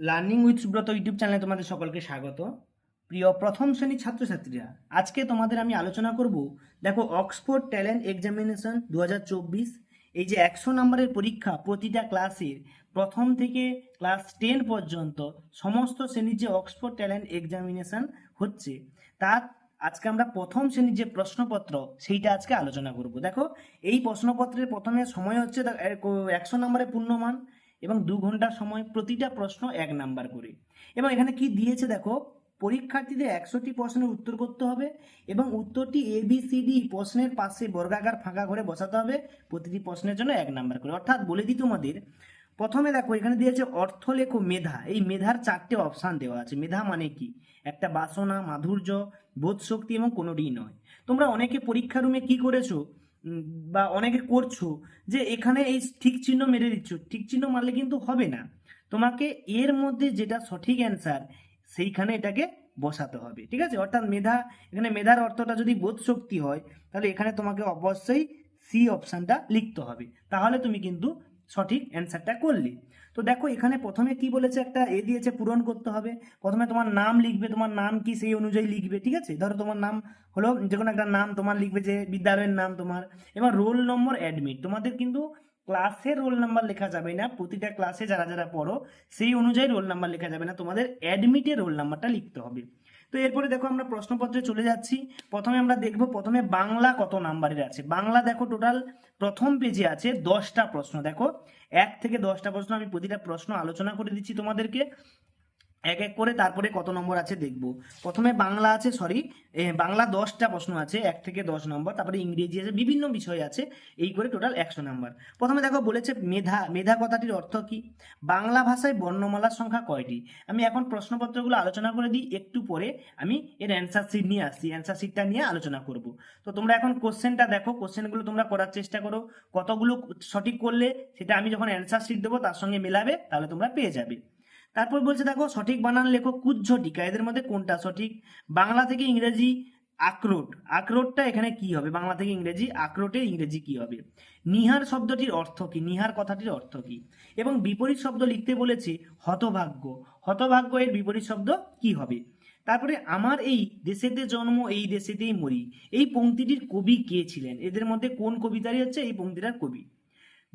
Learning with Subrata YouTube চ্যানেলে তোমাদের সকলকে স্বাগত। প্রিয় প্রথম শ্রেণির ছাত্রছাত্রীরা, আজকে তোমাদের আমি আলোচনা করব, দেখো অক্সফোর্ড ট্যালেন্ট এক্সামিনেশন দু হাজার চব্বিশ, এই যে একশো নম্বরের পরীক্ষা প্রতিটা ক্লাসের প্রথম থেকে ক্লাস টেন পর্যন্ত সমস্ত শ্রেণির যে অক্সফোর্ড ট্যালেন্ট এক্সামিনেশন হচ্ছে, তার আজকে আমরা প্রথম শ্রেণির যে প্রশ্নপত্র, সেইটা আজকে আলোচনা করব। দেখো, এই প্রশ্নপত্রের প্রথমে সময় হচ্ছে একশো নম্বরের পূর্ণমান এবং দু ঘণ্টার সময় প্রতিটা প্রশ্ন এক নাম্বার করে। এবং এখানে কি দিয়েছে দেখো? পরীক্ষার্থীদের একশোটি প্রশ্নের উত্তর করতে হবে এবং উত্তরটি এ বি সি ডি প্রশ্নের পাশে বর্গাকার ফাঁকা ঘরে বসাতে হবে। প্রতিটি প্রশ্নের জন্য এক নাম্বার করে। অর্থাৎ বলে দিই তোমাদের, প্রথমে দেখো এখানে দিয়েছে অর্থ লেখো মেধা। এই মেধার চারটে অপশান দেওয়া আছে। মেধা মানে কি? একটা বাসনা, মাধুর্য বোধ শক্তি এবং কোনোটিই নয়। তোমরা অনেকে পরীক্ষা রুমে কি করেছ? বা অনেকে করছ যে এখানে এই ঠিক চিহ্ন মেরে দিচ্ছ, ঠিক চিহ্ন মারলে কিন্তু হবে না। তোমাকে এর মধ্যে যেটা সঠিক অ্যান্সার সেইখানে এটাকে বসাতে হবে, ঠিক আছে? অর্থাৎ মেধা, এখানে মেধার অর্থটা যদি বোধ শক্তি হয়, তাহলে এখানে তোমাকে অবশ্যই সি অপশানটা লিখতে হবে। তাহলে তুমি কিন্তু সঠিক অ্যান্সারটা করলে। তো দেখো, এখানে প্রথমে কি বলেছে একটা, এ দিয়েছে পূরণ করতে হবে। প্রথমে তোমার নাম লিখবে, তোমার নাম কি সেই অনুযায়ী লিখবে, ঠিক আছে? ধরো তোমার নাম হলো যে কোনো একটা নাম তোমার লিখবে যে বিদ্যালয়ের নাম তোমার। এবার রোল নম্বর অ্যাডমিট। তোমাদের কিন্তু ক্লাসের রোল নাম্বার লেখা যাবে না, প্রতিটা ক্লাসে যারা যারা পড়ো, সেই অনুযায়ী রোল নাম্বার লেখা যাবে না, তোমাদের অ্যাডমিটের রোল নাম্বারটা লিখতে হবে। তো এরপরে দেখো আমরা প্রশ্নপত্রে চলে যাচ্ছি। প্রথমে আমরা দেখব, প্রথমে বাংলা কত নাম্বারের আছে? বাংলা দেখো টোটাল প্রথম পেজে আছে দশটা প্রশ্ন। দেখো, এক থেকে দশটা প্রশ্ন আমি প্রতিটা প্রশ্ন আলোচনা করে দিচ্ছি তোমাদেরকে। এক এক করে তারপরে কত নম্বর আছে দেখব। প্রথমে বাংলা আছে সরি বাংলা দশটা প্রশ্ন আছে, এক থেকে দশ নম্বর, তারপরে ইংরেজি আছে, বিভিন্ন বিষয় আছে, এই করে টোটাল একশো নম্বর। প্রথমে দেখো বলেছে মেধা মেধা কথাটির অর্থ কি? বাংলা ভাষায় বর্ণমালার সংখ্যা কয়টি? আমি এখন প্রশ্নপত্রগুলো আলোচনা করে দিই, একটু পরে আমি এর অ্যান্সার শিট নিয়ে আসছি অ্যান্সার শিটটা নিয়ে আলোচনা করব। তো তোমরা এখন কোশ্চেনটা দেখো কোশ্চেনগুলো তোমরা করার চেষ্টা করো, কতগুলো সঠিক করলে সেটা আমি যখন অ্যান্সার শিট দেবো, তার সঙ্গে মেলাবে, তাহলে তোমরা পেয়ে যাবে। তারপর বলছে, দেখো, সঠিক বানান লেখো কুজ্ঝ টিকা। এদের মধ্যে কোনটা সঠিক? বাংলা থেকে ইংরেজি আখরোট। আখরোটটা এখানে কি হবে? বাংলা থেকে ইংরেজি আখরোটের ইংরেজি কি হবে? নিহার শব্দটির অর্থ কি? নিহার কথাটির অর্থ কি? এবং বিপরীত শব্দ লিখতে বলেছে হতভাগ্য। হতভাগ্য এর বিপরীত শব্দ কি হবে? তারপরে, আমার এই দেশেতে জন্ম, এই দেশেতেই মরি। এই পংক্তিটির কবি কে ছিলেন? এদের মধ্যে কোন কবিতারই হচ্ছে? এই পংক্তিটার কবি।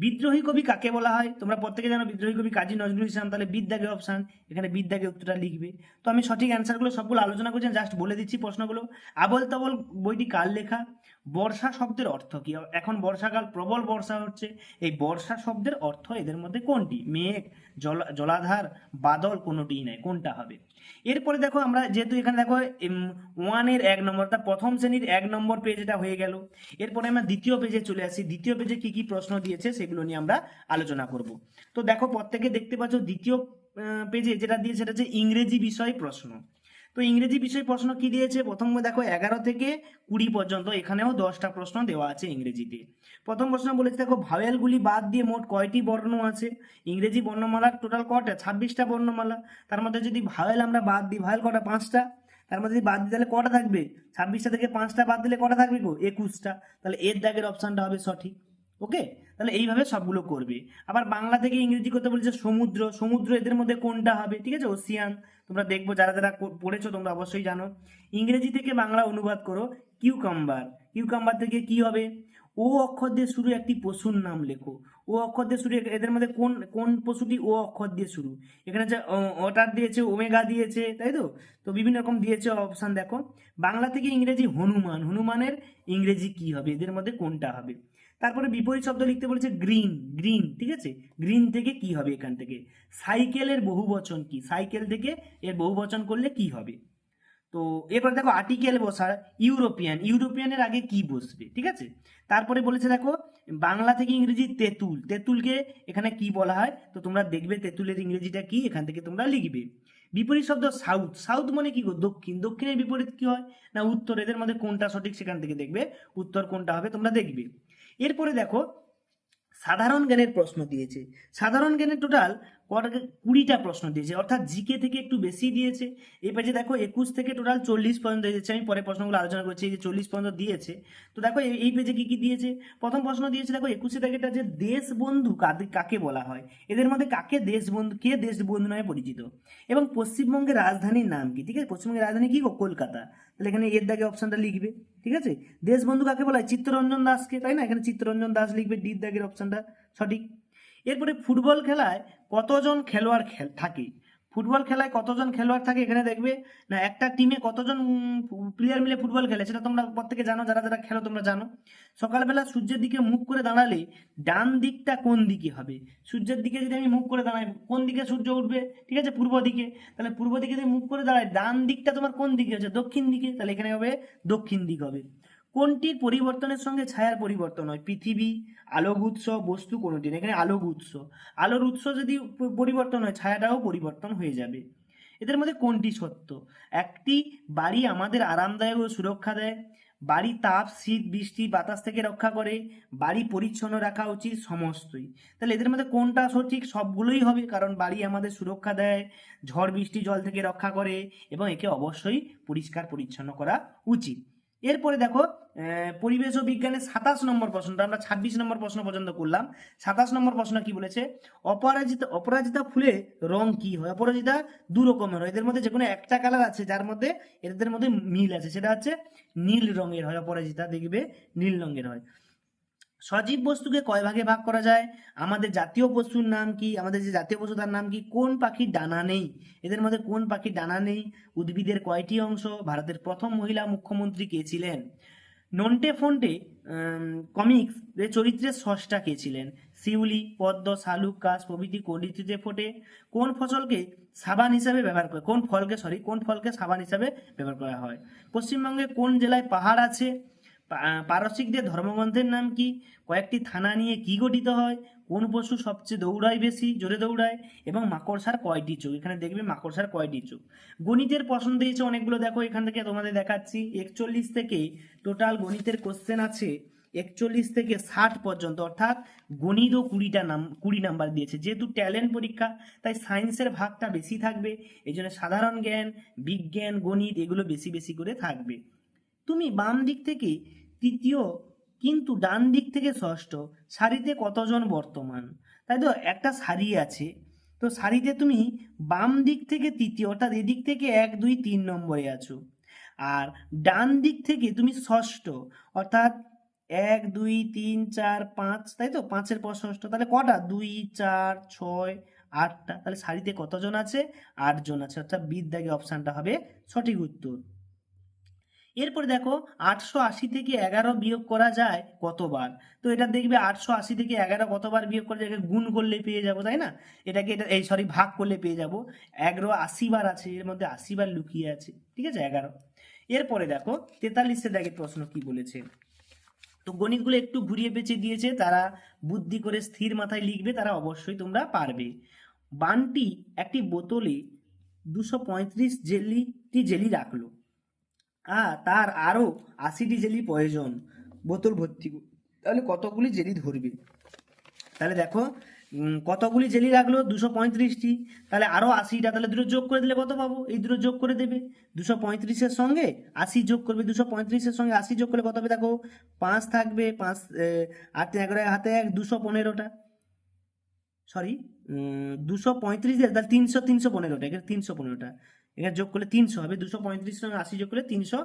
বিদ্রোহী কবি কাকে বলা হয়? তোমরা প্রত্যেকে জানো বিদ্রোহী কবি কাজী নজরুল ইসলাম, তাহলে বিদ্যাকে অপশান এখানে বিদ্যাকে উত্তরটা লিখবে। তো আমি সঠিক অ্যান্সারগুলো সবগুলো আলোচনা করছি জাস্ট বলে দিচ্ছি প্রশ্নগুলো। আবল তাবল বইটি কার লেখা? বর্ষা শব্দের অর্থ কি? এখন বর্ষাকাল, প্রবল বর্ষা হচ্ছে। এই বর্ষা শব্দের অর্থ এদের মধ্যে কোনটি? মেঘ, জলা, জলাধার, বাদল কোনোটিই নাই, কোনটা হবে? এরপরে দেখো আমরা যেহেতু এখানে দেখো ওয়ানের এক নম্বর তা প্রথম শ্রেণির এক নম্বর পেজ এটা হয়ে গেল। এরপরে আমরা দ্বিতীয় পেজে চলে আসি। দ্বিতীয় পেজে কি কি প্রশ্ন দিয়েছে সেগুলো নিয়ে আমরা আলোচনা করব। তো দেখো, প্রত্যেকে দেখতে পাচ্ছ দ্বিতীয় পেজে যেটা দিয়ে, সেটা হচ্ছে ইংরেজি বিষয় প্রশ্ন। তো ইংরেজি বিষয় প্রশ্ন কি দিয়েছে? প্রথমে দেখো, এগারো থেকে কুড়ি পর্যন্ত এখানেও দশটা প্রশ্ন দেওয়া আছে ইংরেজিতে। প্রথম প্রশ্ন বলেছে, দেখো, ভাওয়েলগুলি বাদ দিয়ে মোট কয়টি বর্ণ আছে? ইংরেজি বর্ণমালার টোটাল কটা ছাব্বিশটা বর্ণমালা। তার মধ্যে যদি ভাওয়েল আমরা বাদ দিই, ভাওয়েল কটা? পাঁচটা। তার মধ্যে যদি বাদ দিই, তাহলে কটা থাকবে? ছাব্বিশটা থেকে পাঁচটা বাদ দিলে কটা থাকবে গো? একুশটা। তাহলে এর দাগের অপশানটা হবে সঠিক। ওকে তাহলে এইভাবে সবগুলো করবে। আবার বাংলা থেকে ইংরেজি করতে বলেছে সমুদ্র। সমুদ্র এদের মধ্যে কোনটা হবে? ঠিক আছে? ওসিয়ান তোমরা দেখব, যারা যারা পড়েছো, তোমরা অবশ্যই জানো। ইংরেজি থেকে বাংলা অনুবাদ করো। কিউকাম্বার কিউকাম্বার থেকে কি হবে? ও অক্ষর দিয়ে শুরু একটি পশুর নাম লেখো। ও অক্ষর দিয়ে শুরু এদের মধ্যে কোন কোন পশুটি ও অক্ষর দিয়ে শুরু? এখানে যে অ- ওটার দিয়েছে, ওমেগা দিয়েছে, তাই তো? তো বিভিন্ন রকম দিয়েছে অপশান দেখো। বাংলা থেকে ইংরেজি হনুমান। হনুমানের ইংরেজি কি হবে? এদের মধ্যে কোনটা হবে? তারপরে বিপরীত শব্দ লিখতে বলেছে গ্রিন গ্রিন, ঠিক আছে? গ্রিন থেকে কি হবে এখান থেকে? সাইকেলের বহু বচন কি? সাইকেল থেকে এর বহু বচন করলে কি হবে? তো এরপরে দেখো আর্টিকেল বসার ইউরোপিয়ান, ইউরোপিয়ানের আগে কি বসবে, ঠিক আছে? তারপরে বলেছে দেখো বাংলা থেকে ইংরেজি তেঁতুল, তেঁতুলকে এখানে কি বলা হয়? তো তোমরা দেখবে তেঁতুলের ইংরেজিটা কি, এখান থেকে তোমরা লিখবে। বিপরীত শব্দ সাউথ সাউথ মানে কি গো? দক্ষিণ, দক্ষিণের বিপরীত কি হয়? না, উত্তর, এদের মধ্যে কোনটা সঠিক সেখান থেকে দেখবে? উত্তর কোনটা হবে তোমরা দেখবে। এরপরে দেখো সাধারণ জ্ঞানের প্রশ্ন দিয়েছে। সাধারণ জ্ঞানের টোটাল কটাকে কুড়িটা প্রশ্ন দিয়েছে। অর্থাৎ জিকে থেকে একটু বেশি দিয়েছে। এই পেজে দেখো একুশ থেকে টোটাল চল্লিশ পর্যন্ত দিয়েছে আমি পরে প্রশ্নগুলো আলোচনা করছি যে চল্লিশ পর্যন্ত দিয়েছে। তো দেখো এই- পেজে কি কি দিয়েছে? প্রথম প্রশ্ন দিয়েছে দেখো একুশে থেকে এটা যে দেশ বন্ধু কাকে বলা হয়? এদের মধ্যে কাকে দেশ বন্ধু, কে দেশ বন্ধু নামে পরিচিত? এবং পশ্চিমবঙ্গের রাজধানীর নাম কি? ঠিক আছে? পশ্চিমবঙ্গের রাজধানী কি? কলকাতা। তাহলে এখানে এর দাগে অপশনটা লিখবে। ঠিক আছে? দেশবন্ধু কাকে বলা হয়? চিত্তরঞ্জন দাসকে। তাই না? এখানে চিত্তরঞ্জন দাস লিখবে, ডির দাগের অপশনটা সঠিক। এরপরে ফুটবল খেলায় কতজন খেলোয়াড় খেল থাকে? ফুটবল খেলায় কতজন খেলোয়াড় থাকে এখানে দেখবে? না, একটা টিমে কতজন প্লেয়ার মিলে ফুটবল খেলে সেটা তোমরা প্রত্যেকে জানো, যারা যারা খেলো তোমরা জানো। সকালবেলা সূর্যের দিকে মুখ করে দাঁড়ালে ডান দিকটা কোন দিকে হবে? সূর্যের দিকে যদি আমি মুখ করে দাঁড়াই, কোন দিকে সূর্য উঠবে? ঠিক আছে, পূর্ব দিকে। তাহলে পূর্ব দিকে যদি মুখ করে দাঁড়ায়, ডান দিকটা তোমার কোন দিকে হচ্ছে? দক্ষিণ দিকে। তাহলে এখানে হবে দক্ষিণ দিক হবে। কোনটির পরিবর্তনের সঙ্গে ছায়ার পরিবর্তন হয়? পৃথিবী, আলোক উৎস, বস্তু কোনটি? এখানে আলোক উৎস। আলোর উৎস যদি পরিবর্তন হয়, ছায়াটাও পরিবর্তন হয়ে যাবে। এদের মধ্যে কোনটি সত্য? একটি বাড়ি আমাদের আরামদায়ক ও সুরক্ষা দেয়। বাড়ি তাপ, শীত, বৃষ্টি, বাতাস থেকে রক্ষা করে। বাড়ি পরিচ্ছন্ন রাখা উচিত সমস্তই। তাহলে এদের মধ্যে কোনটা সঠিক? সবগুলোই হবে, কারণ বাড়ি আমাদের সুরক্ষা দেয়, ঝড়, বৃষ্টি, জল থেকে রক্ষা করে এবং একে অবশ্যই পরিষ্কার পরিচ্ছন্ন করা উচিত। এরপরে দেখো পরিবেশ ও বিজ্ঞানের সাতাশ নম্বর প্রশ্নটা আমরা ছাব্বিশ নম্বর প্রশ্ন পর্যন্ত করলাম। সাতাশ নম্বর প্রশ্ন কি বলেছে? অপরাজিতা অপরাজিতা ফুলে রং কি হয়? অপরাজিতা দু রকমের হয়। এদের মধ্যে যে কোনো একটা কালার আছে, যার মধ্যে এদের মধ্যে মিল আছে, সেটা হচ্ছে নীল রঙের হয়, অপরাজিতা দেখবে নীল রঙের হয়। সজীব বস্তুকে কয় ভাগে ভাগ করা যায়? আমাদের জাতীয় পশুর নাম কি? আমাদের যে জাতীয় পশু তার নাম কি? কোন পাখির ডানা নেই? এদের মধ্যে কোন পাখির ডানা নেই? উদ্ভিদের কয়টি অংশ? ভারতের প্রথম মহিলা মুখ্যমন্ত্রী কে ছিলেন? নন্টে ফন্টে কমিক্স চরিত্রের স্রষ্টা কে ছিলেন? শিউলি, পদ্ম, শালুক, কাশ প্রভৃতি কোন ফোটে? কোন ফসলকে সাবান হিসাবে ব্যবহার করে, কোন ফলকে সরি কোন ফলকে সাবান হিসাবে ব্যবহার করা হয়? পশ্চিমবঙ্গে কোন জেলায় পাহাড় আছে? পারসিকদের ধর্মগ্রন্থের নাম কি? কয়েকটি থানা নিয়ে কি গঠিত হয়? কোন পশু সবচেয়ে দৌড়ায় বেশি, জোরে দৌড়ায়? এবং মাকড়সার কয়টি চোখ? এখানে দেখবে মাকড়সার কয়টি চোখ? গণিতের প্রশ্ন দিয়েছে অনেকগুলো। দেখো, এখান থেকে তোমাদের দেখাচ্ছি। একচল্লিশ থেকে টোটাল গণিতের কোশ্চেন আছে। একচল্লিশ থেকে ষাট পর্যন্ত, অর্থাৎ গণিত ও কুড়িটা নাম, কুড়ি নাম্বার দিয়েছে। যেহেতু ট্যালেন্ট পরীক্ষা, তাই সায়েন্সের ভাগটা বেশি থাকবে। এই জন্য সাধারণ জ্ঞান, বিজ্ঞান, গণিত এগুলো বেশি বেশি করে থাকবে। তুমি বাম দিক থেকে তৃতীয়, কিন্তু ডান দিক থেকে ষষ্ঠ সারিতে কতজন বর্তমান? তাই তো একটা সারি আছে, তো সারিতে তুমি বাম দিক থেকে তৃতীয়, অর্থাৎ এদিক থেকে এক, দুই, তিন নম্বরে আছো। আর ডান দিক থেকে তুমি ষষ্ঠ, অর্থাৎ এক, দুই, তিন, চার, পাঁচ, তাই তো? পাঁচের পর ষষ্ঠ, তাহলে কটা? দুই, চার, ছয়, আটটা। তাহলে সারিতে কতজন আছে? আটজন আছে, অর্থাৎ বিদ্যাগে অপশানটা হবে সঠিক উত্তর। এরপরে দেখো আটশো আশি থেকে এগারো বিয়োগ করা যায় কতবার? তো এটা দেখবে আটশো আশি থেকে এগারো কতবার বিয়োগ করে এটাকে গুণ করলে পেয়ে যাব, তাই না? এটাকে এটা, এই সরি ভাগ করলে পেয়ে যাব। এগারো আশি বার আছে, এর মধ্যে আশি বার লুকিয়ে আছে, ঠিক আছে, এগারো। এরপরে দেখো তেতাল্লিশের দাগের প্রশ্ন কি বলেছে? তো গণিতগুলো একটু ঘুরিয়ে পেঁচে দিয়েছে, তারা বুদ্ধি করে স্থির মাথায় লিখবে, তারা অবশ্যই তোমরা পারবে। বানটি একটি বোতলে দুশো পঁয়ত্রিশ জেলিটি জেলি রাখল। তার আরও আশিটি জেলি প্রয়োজন। বোতল ভর্তি তাহলে কতগুলি জেলি ধরবে? তাহলে দেখো কতগুলি জেলি রাখল? দুশো পঁয়ত্রিশটি। তাহলে আরও আশিটা, তাহলে দুটো যোগ করে দিলে কত পাবো? এই দুটো যোগ করে দেবে। দুশো পঁয়ত্রিশের সঙ্গে আশি যোগ করবে। দুশো পঁয়ত্রিশের সঙ্গে আশি যোগ করলে কত হবে? দেখো, পাঁচ থাকবে, পাঁচ আট এগারো হাতে এক, দুশো পনেরোটা। সরি দুশো পঁয়ত্রিশ দিয়ে, তাহলে তিনশো তিনশো পনেরোটা, এখানে তিনশো পনেরোটা। এখানে যোগ করলে তিনশো হবে, দুশো পঁয়ত্রিশ সঙ্গে আশি যোগ করলে তিনশো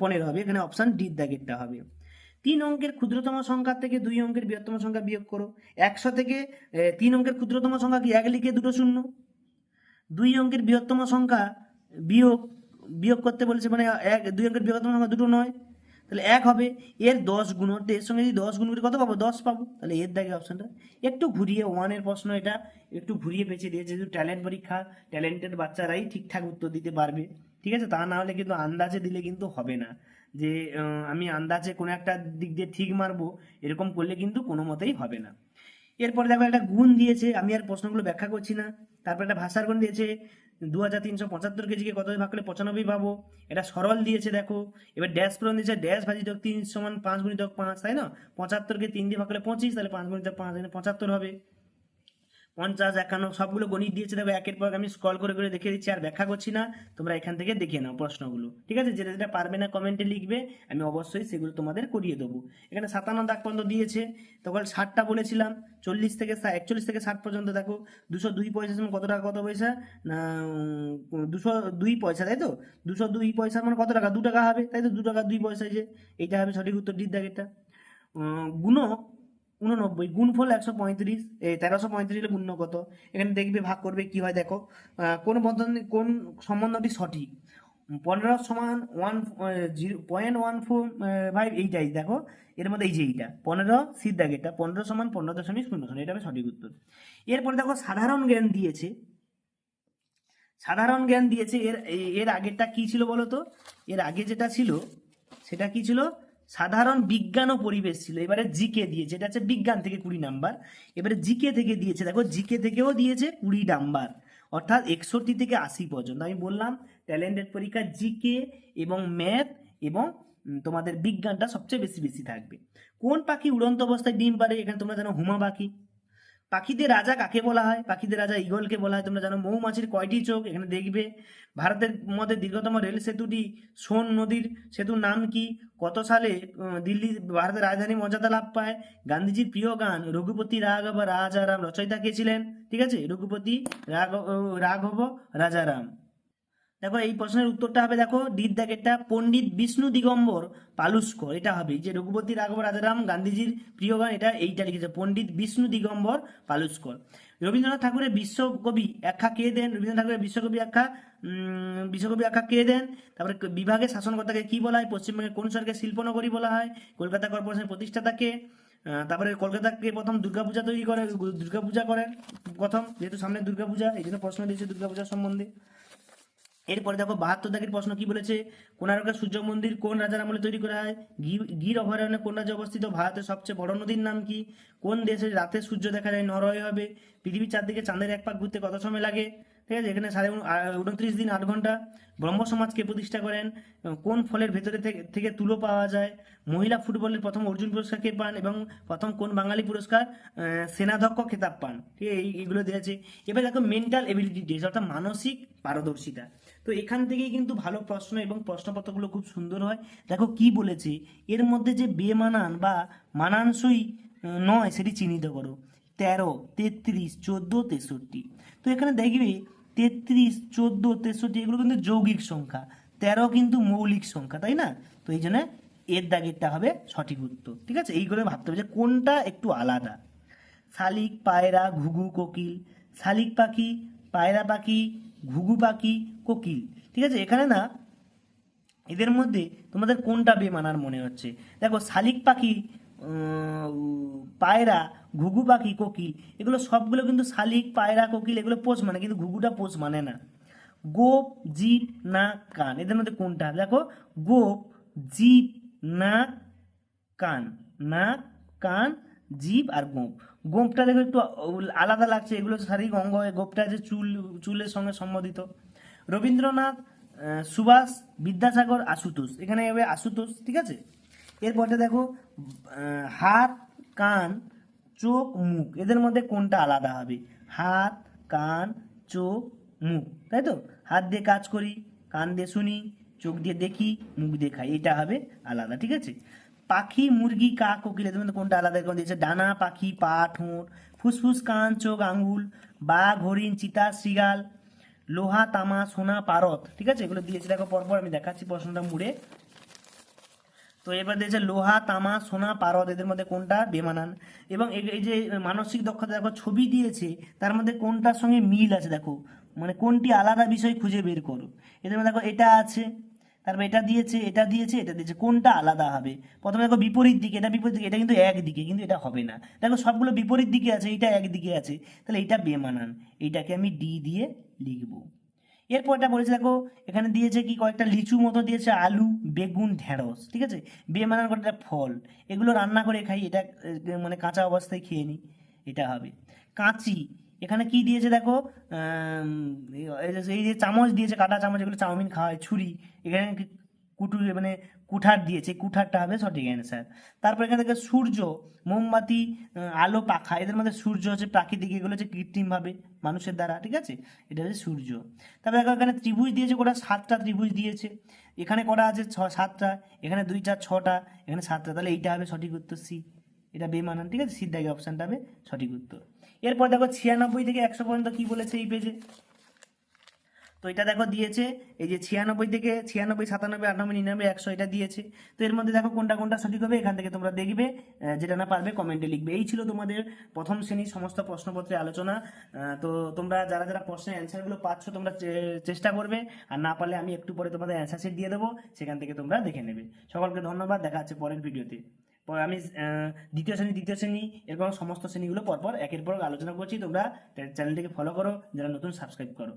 পনেরো হবে। এখানে অপশান ডির দাগেরটা হবে। তিন অঙ্কের ক্ষুদ্রতম সংখ্যা থেকে দুই অঙ্কের বৃহত্তম সংখ্যা বিয়োগ করো। একশো থেকে তিন অঙ্কের ক্ষুদ্রতম সংখ্যা কি? এক লিখে দুটো শূন্য। দুই অঙ্কের বৃহত্তম সংখ্যা বিয়োগ বিয়োগ করতে বলেছে মানে এক, দুই অঙ্কের বৃহত্তম সংখ্যা দুটো নয়। তাহলে এক হবে, এর দশ গুণ অর্থাৎ এর সঙ্গে যদি দশ গুণ করি কত পাবো? দশ পাবো। তাহলে এর দাগে অপশনটা একটু ঘুরিয়ে ওয়ানের প্রশ্ন এটা, একটু ঘুরিয়ে পেঁচে দিয়ে, যেহেতু ট্যালেন্ট পরীক্ষা ট্যালেন্টেড বাচ্চারাই ঠিকঠাক উত্তর দিতে পারবে। ঠিক আছে? তা না হলে কিন্তু আন্দাজে দিলে কিন্তু হবে না। যে আমি আন্দাজে কোনো একটা দিক দিয়ে ঠিক মারবো, এরকম করলে কিন্তু কোনো মতেই হবে না। এরপরে দেখো একটা গুণ দিয়েছে, আমি আর প্রশ্নগুলো ব্যাখ্যা করছি না। তারপর একটা ভাষার গুণ দিয়েছে দু হাজার তিনশো পঁচাত্তর কেজিকে কত ভাগ করলে পঁচানব্বই পাবো এটা সরল দিয়েছে, দেখো। এবার ড্যাশ পূরণ দিয়েছে ড্যাশ ভাজিত তিন সমান পাঁচ গুণিত পাঁচ, তাই না? পঁচাত্তরকে তিন দিয়ে ভাগ করলে পঁচিশ, তাহলে পাঁচ গুণিত পাঁচ পঁচাত্তর হবে। পঞ্চাশ, একান্ন, সবগুলো গণিত দিয়েছে, দেখো একের পর আমি স্কল করে করে দেখে দিচ্ছি, আর ব্যাখ্যা করছি না। তোমরা এখান থেকে দেখে নাও প্রশ্নগুলো। ঠিক আছে? যেটা যেটা পারবে না কমেন্টে লিখবে, আমি অবশ্যই সেগুলো তোমাদের করিয়ে দেবো। এখানে সাতান্ন দাগ পর্যন্ত দিয়েছে। তখন ষাটটা বলেছিলাম, চল্লিশ থেকে একচল্লিশ থেকে ষাট পর্যন্ত, দেখো, দুশো দুই পয়সা সমান কত টাকা, কত পয়সা? না দুশো দুই পয়সা, তাই তো? দুশো দুই পয়সা মানে কত টাকা? দু টাকা হবে, তাই তো? দু টাকা দুই পয়সা যে, এইটা হবে সঠিক উত্তর ডির দাগেরটা গুণক উননব্বই গুণফল একশো পঁয়ত্রিশ তেরোশো পঁয়ত্রিশে গুণ্য কত? এখানে দেখবে, ভাগ করবে, কি হয় দেখো কোন বন্ধন কোন সম্বন্ধটি সঠিক? পনেরো সমান one zero, point one four five এইটাই দেখো, এর মধ্যে এই যে এইটা, পনেরো সিদ্ধ এটা পনেরো সমান পনেরো দশমিক শূন্য শূন্য এটা হবে সঠিক উত্তর। এরপরে দেখো, সাধারণ জ্ঞান দিয়েছে, সাধারণ জ্ঞান দিয়েছে, এর এর আগেরটা কি ছিল বলো তো এর আগে যেটা ছিল, সেটা কি ছিল? সাধারণ বিজ্ঞান ও পরিবেশ ছিল। এবারে জিকে দিয়েছে এটা হচ্ছে বিজ্ঞান থেকে কুড়ি নাম্বার। এবারে জিকে থেকে দিয়েছে, দেখো, জিকে থেকেও দিয়েছে কুড়ি নাম্বার। অর্থাৎ একষট্টি থেকে আশি পর্যন্ত। আমি বললাম, ট্যালেন্টেড পরীক্ষা জিকে এবং ম্যাথ এবং তোমাদের বিজ্ঞানটা সবচেয়ে বেশি বেশি থাকবে। কোন পাখি উড়ন্ত অবস্থায় ডিম পারে এখানে তোমরা জানো হুমা পাখি। পাখিদের রাজা কাকে বলা হয়? পাখিদের রাজা ইগলকে বলা হয়। তোমরা জানো মৌমাছির কয়টি চোখ? এখানে দেখবে ভারতের মধ্যে দীর্ঘতম রেল সেতুটি সোন নদীর। সেতুর নাম কি? কত সালে দিল্লি ভারতের রাজধানী মর্যাদা লাভ পায়? গান্ধীজির প্রিয় গান, রঘুপতি রাঘব রাজারাম। রচয়িতা কে ছিলেন? ঠিক আছে? রঘুপতি রাঘব রাঘব রাজারাম। দেখো, এই প্রশ্নের উত্তরটা হবে, দেখো ডির দাগেরটা পণ্ডিত বিষ্ণু দিগম্বর পালুস্কর, এটা হবে যে রঘুপতি রাঘব রাজারাম গান্ধীজির প্রিয় গান, এটা এইটা লিখেছে, পণ্ডিত বিষ্ণু দিগম্বর পালুস্কর। রবীন্দ্রনাথ ঠাকুরের বিশ্বকবি আখ্যা কে দেন? রবীন্দ্রনাথ ঠাকুরের বিশ্বকবি আখ্যা বিশ্বকবি আখ্যা কে দেন? তারপরে বিভাগের শাসনকর্তাকে কি বলা হয়? পশ্চিমবঙ্গের কোন সরকার শিল্পনগরী বলা হয়? কলকাতা কর্পোরেশনের প্রতিষ্ঠাতাকে তারপরে কলকাতাকে প্রথম দুর্গাপূজা তৈরি করে দুর্গাপূজা করেন, প্রথম, যেহেতু সামনে দুর্গাপূজা, এই জন্য প্রশ্ন দিয়েছে দুর্গাপূজার সম্বন্ধে। এরপরে দেখো বাহাত্তর দাগের প্রশ্ন কি বলেছে? কোনারকের সূর্য মন্দির কোন রাজার আমলে তৈরি করা হয়? গির অভয়ারণ্যে কোন রাজ্যে অবস্থিত? ভারতের সবচেয়ে বড় নদীর নাম কি? কোন দেশে রাতে সূর্য দেখা যায়? নরওয়ে হবে। পৃথিবীর চারদিকে চাঁদের এক পাক ঘুরতে কত সময় লাগে? ঠিক আছে? এখানে সাড়ে উন- উনত্রিশ দিন আট ঘণ্টা ব্রহ্ম সমাজকে প্রতিষ্ঠা করেন। কোন ফলের ভেতরে থেকে তুলো পাওয়া যায়? মহিলা ফুটবলের প্রথম অর্জুন পুরস্কার কে পান এবং প্রথম কোন বাঙালি পুরস্কার? সেনাধ্যক্ষ খেতাব পান। ঠিক আছে? এই- এইগুলো দিয়েছে। এবার দেখো মেন্টাল এবিলিটি টেস্ট অর্থাৎ মানসিক পারদর্শিতা। তো এখান থেকেই কিন্তু ভালো প্রশ্ন এবং প্রশ্নপত্রগুলো খুব সুন্দর হয়। দেখো কি বলেছে? এর মধ্যে যে বেমানান বা মানানসই নয়, সেটি চিহ্নিত করো। তেরো, তেত্রিশ, চোদ্দ, তেষট্টি। তো এখানে দেখবে তেত্রিশ, চোদ্দ, তেষট্টি, এগুলো কিন্তু যৌগিক সংখ্যা। তেরো কিন্তু মৌলিক সংখ্যা, তাই না? তো এই জন্য এর দাগেরটা হবে সঠিক উত্তর, ঠিক আছে? এইগুলো ভাবতে হবে যে কোনটা একটু আলাদা। শালিক, পায়রা, ঘুঘু, কোকিল। শালিক পাখি, পায়রা পাখি, ঘুঘু পাখি, কোকিল, ঠিক আছে? এখানে না, এদের মধ্যে তোমাদের কোনটা বেমানার মনে হচ্ছে? দেখো, শালিক পাখি পায়রা ঘুঘু পাখি, কোকিল। এগুলো সবগুলো কিন্তু শালিক, পায়রা, কোকিল, এগুলো পোষ মানে কিন্তু ঘুঘুটা পোষ মানে না। গোপ, জিপ, নাক, কান। এদের মধ্যে কোনটা? দেখো, গোপ, জিপ, নাক, কান। নাক, কান জিভ আর গোপ। গোপটা দেখো একটু আলাদা লাগছে, এগুলো শারীরিক অঙ্গ। হয় গোঁপটা যে চুল, চুলের সঙ্গে সম্বন্ধিত। রবীন্দ্রনাথ সুভাষ, বিদ্যাসাগর, আশুতোষ। এখানে হবে আশুতোষ, ঠিক আছে? এরপরে দেখো হাত কান চোখ, মুখ। এদের মধ্যে কোনটা আলাদা হবে? হাত, কান, চোখ, মুখ। তাই তো? হাত দিয়ে কাজ করি, কান দিয়ে শুনি, চোখ দিয়ে দেখি, মুখ দিয়ে খাই। এটা হবে আলাদা, ঠিক আছে? পাখি, মুরগি, কাক, কোকিল, এদের মধ্যে কোনটা আলাদা? কোন দিয়েছে, ডানা, পাখি, পা, ঠোঁট, ফুসফুস, কান, চোখ, আঙ্গুল, বাঘ, হরিণ, চিতা শৃগাল লোহা, তামা, সোনা, পারদ, ঠিক আছে? এগুলো দিয়েছে। দেখো, পরপর আমি দেখাচ্ছি প্রশ্নটা মুড়ে। তো এবার দিয়েছে লোহা, তামা, সোনা, পারদ, এদের মধ্যে কোনটা বেমানান? এবং এই- যে মানসিক দক্ষতা দেখো, ছবি দিয়েছে, তার মধ্যে কোনটার সঙ্গে মিল আছে দেখো? মানে কোনটি আলাদা বিষয় খুঁজে বের করো? এদের মধ্যে দেখো, এটা আছে, তারপর এটা দিয়েছে এটা দিয়েছে এটা দিয়েছে, কোনটা আলাদা হবে? প্রথমে দেখো বিপরীত দিকে, এটা বিপরীত দিকে, এটা কিন্তু একদিকে কিন্তু এটা হবে না। দেখো, সবগুলো বিপরীত দিকে আছে, এটা একদিকে আছে, তাহলে এটা বেমানান। এইটাকে আমি ডি দিয়ে লিখব। এরপর এটা বলেছে, দেখো, এখানে দিয়েছে কি, কয়েকটা লিচু মতো দিয়েছে, আলু, বেগুন, ঢেঁড়স, ঠিক আছে? বেমানার কয়েকটা ফল। এগুলো রান্না করে খাই, এটা মানে কাঁচা অবস্থায় খেয়ে নিই, এটা হবে। কাঁচি, এখানে কি দিয়েছে দেখো? এই যে- চামচ দিয়েছে, কাটা চামচ, এগুলো চাউমিন খাওয়ায় ছুরি। এখানে কুটু মানে কুঠার দিয়েছে, কুঠারটা হবে সঠিক অ্যান্সার তারপর এখানে থেকে সূর্য, মোমবাতি আলো, পাখা, এদের মধ্যে সূর্য হচ্ছে প্রাকৃতিক, এগুলো হচ্ছে কৃত্রিমভাবে মানুষের দ্বারা, ঠিক আছে? এটা হচ্ছে সূর্য। তারপর দেখো এখানে ত্রিভুজ দিয়েছে কটা সাতটা ত্রিভুজ দিয়েছে। এখানে কটা আছে? ছ, সাতটা। এখানে দুই চার ছটা। এখানে সাতটা। তাহলে এইটা হবে সঠিক উত্তর সি। এটা বেমানান, ঠিক আছে? সির দাগে অপশানটা হবে সঠিক উত্তর। এরপর দেখো ছিয়ানব্বই থেকে একশো পর্যন্ত কী বলেছে এই পেজে তো এটা দেখো দিয়েছে, এই যে ছিয়ানব্বই থেকে ছিয়ানব্বই, সাতানব্বই, আটানব্বই, নিরানব্বই, একশো এটা দিয়েছে। তো এর মধ্যে দেখো কোনটা কোনটা সঠিক হবে, এখান থেকে তোমরা দেখবে যেটা না পারবে কমেন্টে লিখবে। এই ছিল তোমাদের প্রথম শ্রেণির সমস্ত প্রশ্নপত্রের আলোচনা। তো তোমরা যারা যারা প্রশ্নের অ্যান্সারগুলো পাচ্ছ, তোমরা চেষ্টা করবে। আর না পারলে আমি একটু পরে তোমাদের অ্যান্সার শিট দিয়ে দেবো, সেখান থেকে তোমরা দেখে নেবে। সকলকে ধন্যবাদ, দেখা যাচ্ছে পরের ভিডিওতে। পরে আমি দ্বিতীয় শ্রেণি তৃতীয় শ্রেণি, এরকম সমস্ত শ্রেণীগুলো পরপর একের পর আলোচনা করছি। তোমরা চ্যানেলটিকে ফলো করো, যারা নতুন সাবস্ক্রাইব করো।